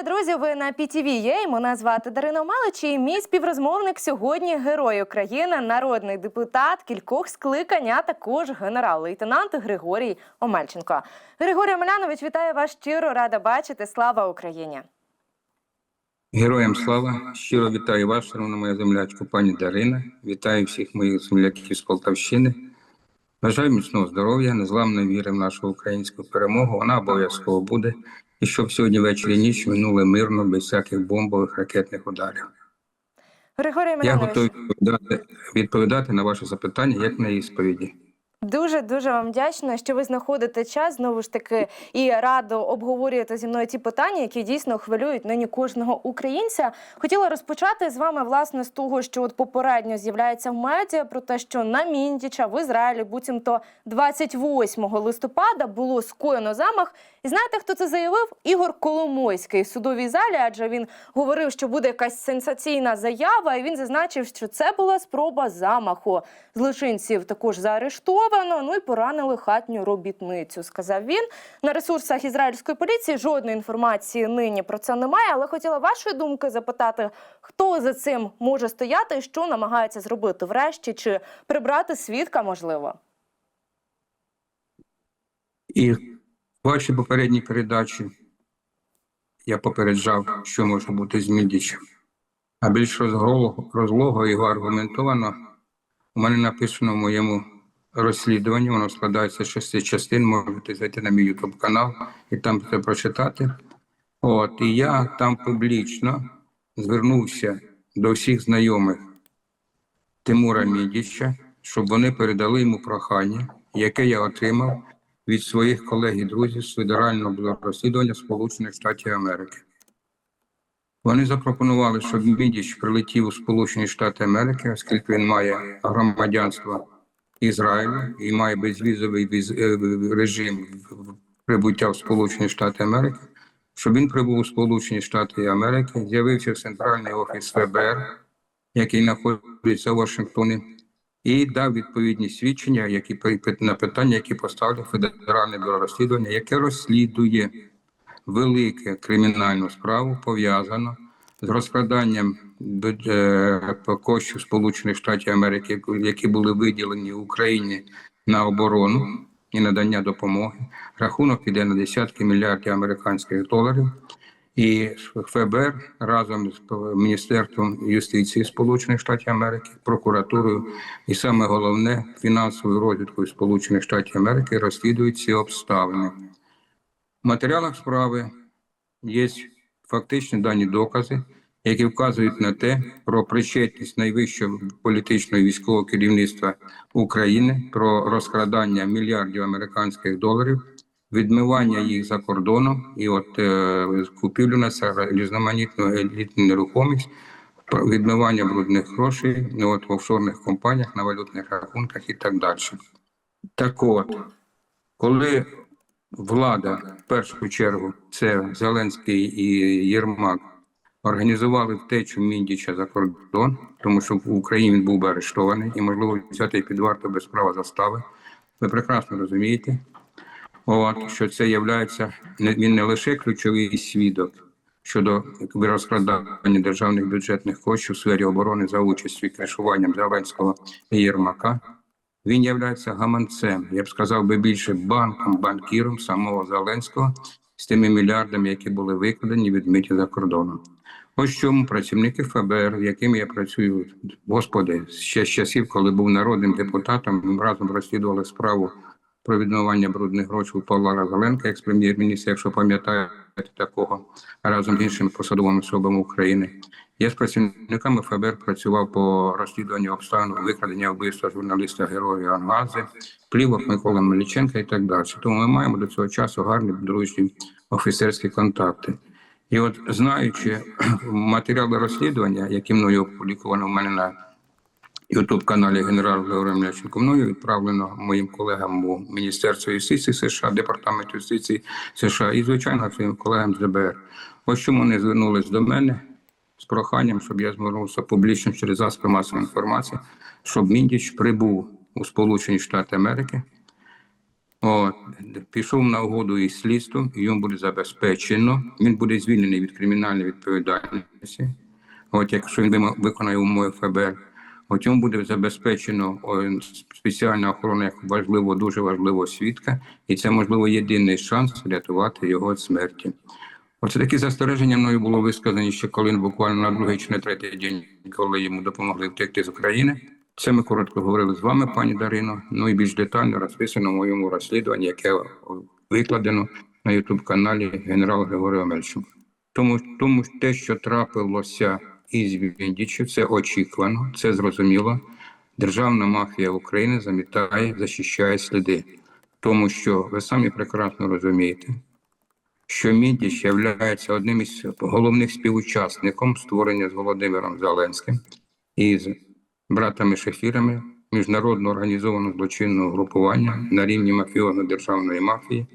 Вітаю, друзі! Ви на PTV.ua. Мене звати Дарина Малич і мій співрозмовник сьогодні герой України, народний депутат кількох скликань, а також генерал-лейтенант Григорій Омельченко. Григорій Омелянович, вітаю вас щиро, рада бачити. Слава Україні! Героям слава! Щиро вітаю вас, шановна моя землячка, пані Дарина. Вітаю всіх моїх земляків з Полтавщини. Бажаю міцного здоров'я, незламної віри в нашу українську перемогу. Вона обов'язково буде. І щоб сьогодні ввечері ніч минули мирно, без всяких бомбових ракетних ударів. Григорій Я готовий відповідати, відповідати на ваше запитання, як на ісповіді. Дуже дуже вам вдячна, що ви знаходите час знову ж таки і радо обговорюєте зі мною ті питання, які дійсно хвилюють нині кожного українця. Хотіла розпочати з вами власне з того, що от попередньо з'являється в медіа про те, що на Міндіча в Ізраїлі буцімто 28 листопада було скоєно замах. І знаєте, хто це заявив? Ігор Коломойський в судовій залі, адже він говорив, що буде якась сенсаційна заява, і він зазначив, що це була спроба замаху. Злочинців також заарештовано. Ну і поранили хатню робітницю. Сказав він на ресурсах ізраїльської поліції. Жодної інформації нині про це немає. Але хотіла вашої думки запитати, хто за цим може стояти і що намагається зробити врешті, чи прибрати свідка можливо. І в вашій попередній передачі я попереджав, що може бути з Міндічем. А більш розголого, розлого і аргументовано у мене написано в моєму розслідуванні, воно складається з шести частин, можете зайти на мій YouTube канал і там це прочитати. От, і я там публічно звернувся до всіх знайомих Тимура Мідіча, щоб вони передали йому прохання, яке я отримав від своїх колег і друзів з Федерального розслідування Сполучених Штатів Америки. Вони запропонували, щоб Мідіч прилетів у Сполучені Штати Америки, оскільки він має громадянство Ізраїлю і має безвізовий віз- е, режим прибуття в Сполучені Штати Америки, щоб він прибув у Сполучені Штати Америки, з'явився в центральний офіс ФБР, який знаходиться в Вашингтоні, і дав відповідні свідчення, які на питання, які поставив Федеральне бюро розслідування, яке розслідує велике кримінальну справу, пов'язану з розкраданням коштів Сполучених Штатів Америки, які були виділені Україні на оборону і надання допомоги. Рахунок іде на десятки мільярдів американських доларів. І ФБР разом з Міністерством юстиції Сполучених Штатів Америки, прокуратурою і саме головне фінансовою розвідкою Сполучених Штатів Америки розслідують ці обставини. В матеріалах справи є фактичні дані докази, які вказують на те про причетність найвищого політичного військового керівництва України про розкрадання мільярдів американських доларів, відмивання їх за кордоном і от е, купівлю на різноманітну елітну нерухомість, відмивання брудних грошей от, в офшорних компаніях на валютних рахунках і так далі. Так от, коли влада в першу чергу це Зеленський і Єрмак організували втечу Міндіча за кордон, тому що в Україні він був би арештований і, можливо, взятий під варту без права застави. Ви прекрасно розумієте, от, що це є він не лише ключовий свідок щодо розкрадання державних бюджетних коштів у сфері оборони за участю і кришуванням Зеленського і Єрмака. Він є гаманцем, я б сказав би більше банком, банкіром самого Зеленського з тими мільярдами, які були викладені відмиті за кордоном. Ось чому працівники ФБР, якими я працюю, господи, ще з часів, коли був народним депутатом, ми разом розслідували справу про відмивання брудних грошей Павла Розаленка, екс-прем'єр-міністр, якщо пам'ятаєте такого, разом з іншими посадовими особами України. Я з працівниками ФБР працював по розслідуванню обставин викрадення вбивства журналіста Героя Ангази, плівок Миколи Меліченка і так далі. Тому ми маємо до цього часу гарні дружні офіцерські контакти. І от знаючи матеріали розслідування, які мною опубліковано в мене на Ютуб каналі генерал Георгій Мляченко, мною відправлено моїм колегам у Міністерство юстиції США, Департамент юстиції США і, звичайно, своїм колегам з ДБР. Ось чому вони звернулись до мене з проханням, щоб я звернувся публічно через засоби масової інформації, щоб Міндіч прибув у Сполучені Штати Америки От, пішов на угоду із слідством, йому буде забезпечено. Він буде звільнений від кримінальної відповідальності. От якщо він виконає умови ФБР, от йому буде забезпечено спеціальна охорона як важливо, дуже важливого свідка, і це можливо єдиний шанс врятувати його від смерті. Оце такі застереження мною було висказані ще коли буквально на другий чи на третій день, коли йому допомогли втекти з України. Це ми коротко говорили з вами, пані Дарино. Ну і більш детально розписано в моєму розслідуванні, яке викладено на Ютуб каналі генерал Григорій Омельчук. Тому, тому те, що трапилося із Віндічем, це очікувано, це зрозуміло. Державна мафія України замітає, захищає сліди, тому що ви самі прекрасно розумієте, що Міндіч є одним із головних співучасником створення з Володимиром Зеленським і з братами Шефірами міжнародно організованого злочинного групування на рівні мафіозно-державної мафії.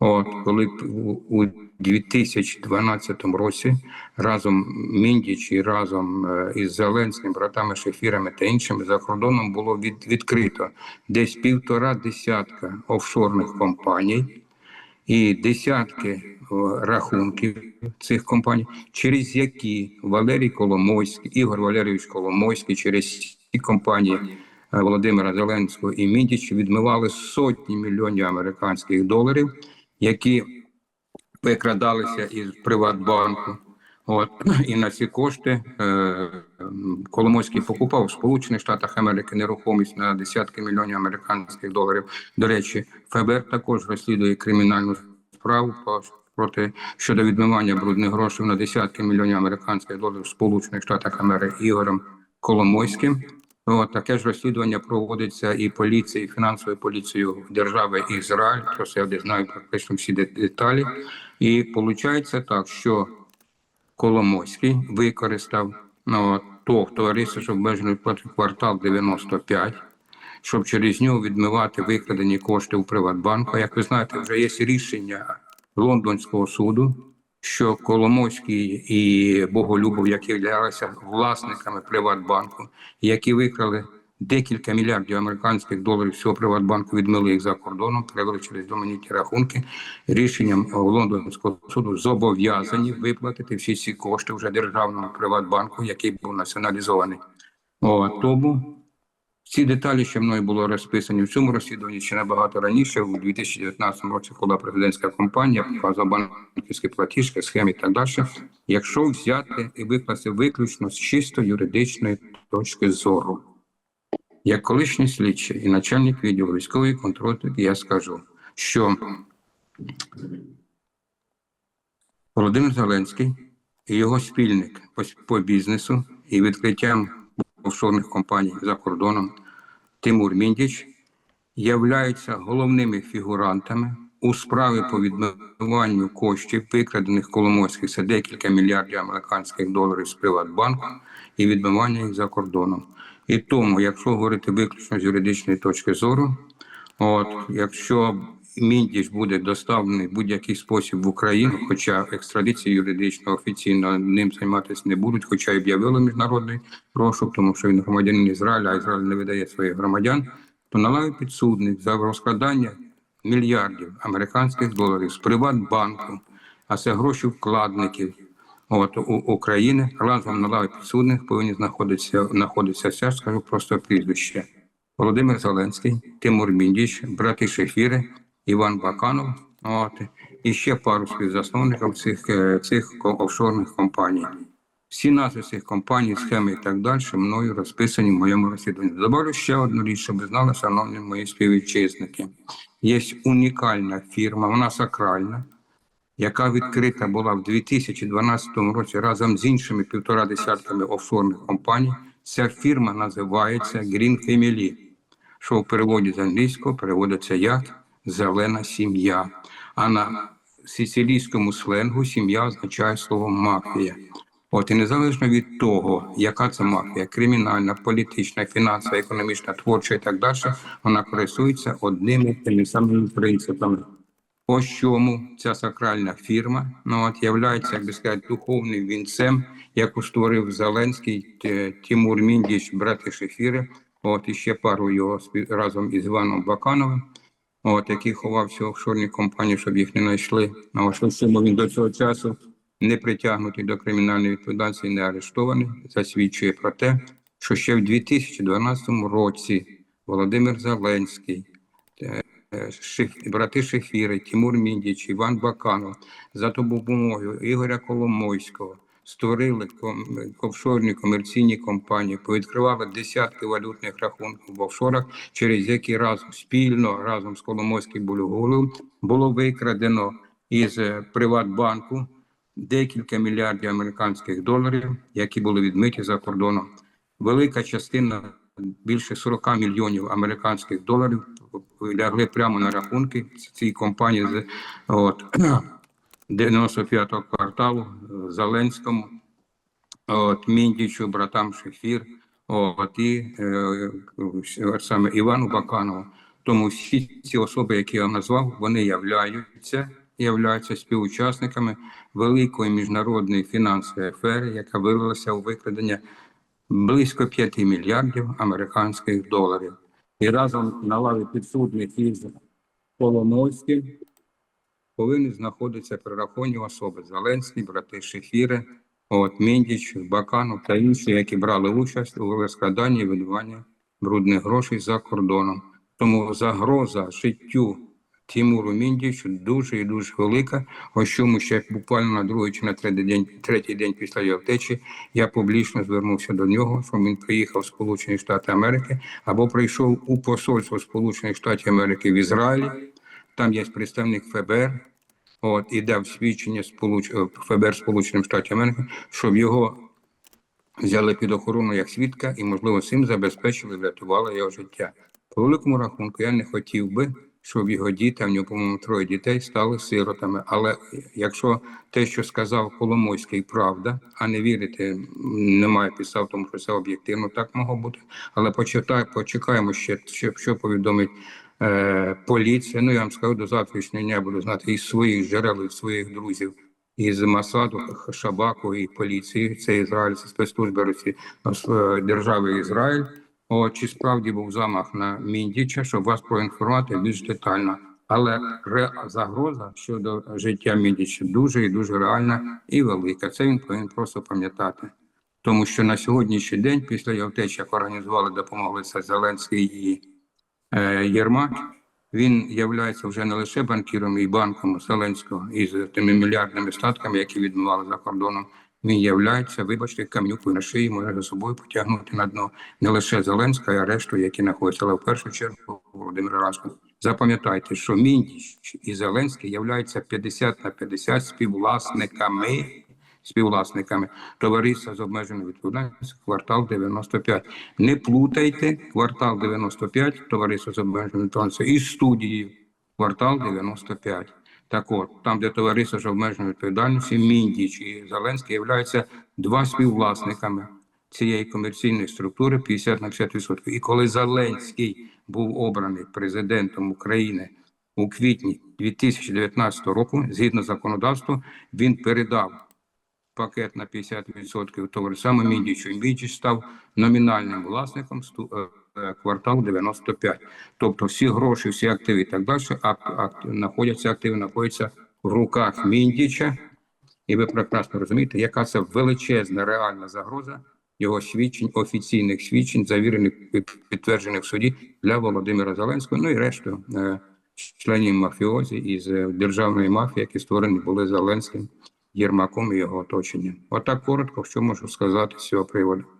От коли у, у 2012 році разом Міндіч і разом е, із Зеленським, братами Шефірами та іншими за кордоном було від, відкрито десь півтора десятка офшорних компаній і десятки рахунків цих компаній, через які Валерій Коломойський, Ігор Валерійович Коломойський, через ці компанії е, Володимира Зеленського і Міндіча відмивали сотні мільйонів американських доларів, які викрадалися із Приватбанку. От і на ці кошти е, Коломойський покупав в Сполучених Штатах Америки нерухомість на десятки мільйонів американських доларів. До речі, ФБР також розслідує кримінальну справу по- проти щодо відмивання брудних грошей на десятки мільйонів американських доларів Сполучених Штатах Америки Ігорем Коломойським. От, таке ж розслідування проводиться і поліцією, і фінансовою поліцією держави Ізраїль. Про це я знаю практично всі деталі. І виходить так, що Коломойський використав ну, то товариство обмеженою платою квартал 95, щоб через нього відмивати викрадені кошти у Приватбанку. Як ви знаєте, вже є рішення лондонського суду, що Коломойський і Боголюбов, які являлися власниками Приватбанку, які викрали декілька мільярдів американських доларів всього Приватбанку, відмили їх за кордоном, перевели через доманіті рахунки. Рішенням лондонського суду зобов'язані виплатити всі ці кошти вже державному Приватбанку, який був націоналізований. О, тому ці деталі ще мною було розписані в цьому розслідуванні ще набагато раніше, у 2019 році, коли президентська показувала банківські платіжки, схеми і так далі. Якщо взяти і викласти виключно з чисто юридичної точки зору, як колишній слідчий і начальник відділу військової контррозвідки, я скажу, що Володимир Зеленський і його спільник по, по бізнесу і відкриттям офшорних компаній за кордоном Тимур Міндіч являються головними фігурантами у справі по відмиванню коштів, викрадених Коломойських, це декілька мільярдів американських доларів з Приватбанку і відмивання їх за кордоном. І тому, якщо говорити виключно з юридичної точки зору, от якщо Міндіч буде доставлений в будь-який спосіб в Україну, хоча екстрадиції юридично офіційно ним займатися не будуть, хоча й об'явили міжнародний розшук, тому що він громадянин Ізраїля, а Ізраїль не видає своїх громадян, то належить підсудний за розкладання мільярдів американських доларів з Приватбанку, а це гроші вкладників. От у України разом на лаві підсудних повинні знаходитися знаходитися все, скажу просто прізвище. Володимир Зеленський, Тимур Міндіч, брати Шефіри, Іван Баканов, от, і ще пару співзасновників цих, е, цих офшорних компаній. Всі назви цих компаній, схеми і так далі мною розписані в моєму розслідуванні. Добавлю ще одну річ, щоб ви знали, шановні мої співвітчизники. Є унікальна фірма, вона сакральна, яка відкрита була в 2012 році разом з іншими півтора десятками офшорних компаній. Ця фірма називається Green Family, що в переводі з англійського переводиться як зелена сім'я. А на сицилійському сленгу сім'я означає слово мафія. От і незалежно від того, яка це мафія, кримінальна, політична, фінансова, економічна, творча і так далі, вона користується одними тими самими принципами. Ось чому ця сакральна фірма ну, от, являється, як би сказати, духовним вінцем, яку створив Зеленський, Тимур Міндіч, брати Шефіри, от і ще пару його разом із Іваном Бакановим. От, який ховався в офшорній компанії, щоб їх не знайшли. А от, що чому він до цього часу не притягнутий до кримінальної відповідальності, не арештований, засвідчує про те, що ще в 2012 році Володимир Зеленський, е, е, брати Шефіри, Тимур Міндіч, Іван Баканов за допомогою Ігоря Коломойського створили офшорні комерційні компанії, повідкривали десятки валютних рахунків в офшорах, через які разом спільно разом з Коломойським Булюголовим було викрадено із е, Приватбанку декілька мільярдів американських доларів, які були відмиті за кордоном. Велика частина більше 40 мільйонів американських доларів лягли прямо на рахунки цієї компанії от 95-го кварталу е, Зеленському, от Міндічу, братам Шефір, от і е, саме Івану Баканову. Тому всі ці особи, які я назвав, вони являються, являються співучасниками великої міжнародної фінансової афери, яка вилилася у викрадення близько 5 мільярдів американських доларів. І разом на лаві підсудних із Коломойським повинні знаходитися прираховані особи Зеленський, брати Шефіри, от Міндіч, Баканов та інші, які брали участь у розкраданні і видаванні брудних грошей за кордоном. Тому загроза життю Тимуру Міндічу дуже і дуже велика. Ось чому ще буквально на другий чи на третій день, третій день після його втечі я публічно звернувся до нього, щоб він приїхав в Сполучені Штати Америки або прийшов у посольство Сполучених Штатів Америки в Ізраїлі. Там є представник ФБР, от і дав свідчення Сполуч... е, ФБР Сполучених Штатів Америки, щоб його взяли під охорону як свідка і, можливо, цим забезпечили, врятували його життя. По великому рахунку, я не хотів би, щоб його діти, в нього, по-моєму, троє дітей, стали сиротами. Але якщо те, що сказав Коломойський, правда, а не вірити, немає підстав, тому що це об'єктивно так могло бути. Але почитай, почекаємо ще, що, повідомить е, поліція. Ну я вам скажу до завтрашнього дня буду знати із своїх джерел, із своїх друзів. Із Масаду, Шабаку і поліції, це Ізраїль, це спецслужби Росії, е, держави Ізраїль. О, чи справді був замах на Міндіча, щоб вас проінформувати більш детально. Але загроза щодо життя Міндіча дуже і дуже реальна і велика. Це він повинен просто пам'ятати. Тому що на сьогоднішній день, після його втечі, як організували, допомогли це Зеленський і е, Єрмак, він являється вже не лише банкіром і банком Зеленського із тими мільярдними статками, які відмивали за кордоном. Він являється, вибачте, камнюкою на шиї, може за собою потягнути на дно не лише Зеленська, а решту, які знаходяться, але в першу чергу Володимира Разку. Запам'ятайте, що Міндіч і Зеленський являються 50 на 50 співвласниками співвласниками товариства з обмеженою відповідальністю квартал 95. Не плутайте квартал 95, товариство з обмеженою відповідальністю із студією квартал 95. Так от, там, де товариство з обмеженою відповідальністю, Міндіч і Зеленський являються два співвласниками цієї комерційної структури 50 на 50%. І коли Зеленський був обраний президентом України у квітні 2019 року, згідно законодавства, він передав пакет на 50% товару саме Міндічу. І Міндіч став номінальним власником е, е, квартал 95. Тобто всі гроші, всі активи і так далі, знаходяться, активи знаходяться в руках Міндіча. І ви прекрасно розумієте, яка це величезна реальна загроза його свідчень, офіційних свідчень, завірених і підтверджених в суді для Володимира Зеленського, ну і решту е, членів мафіозі із державної мафії, які створені були Зеленським, Єрмаком і його оточенням. Отак коротко, що можу сказати з цього приводу.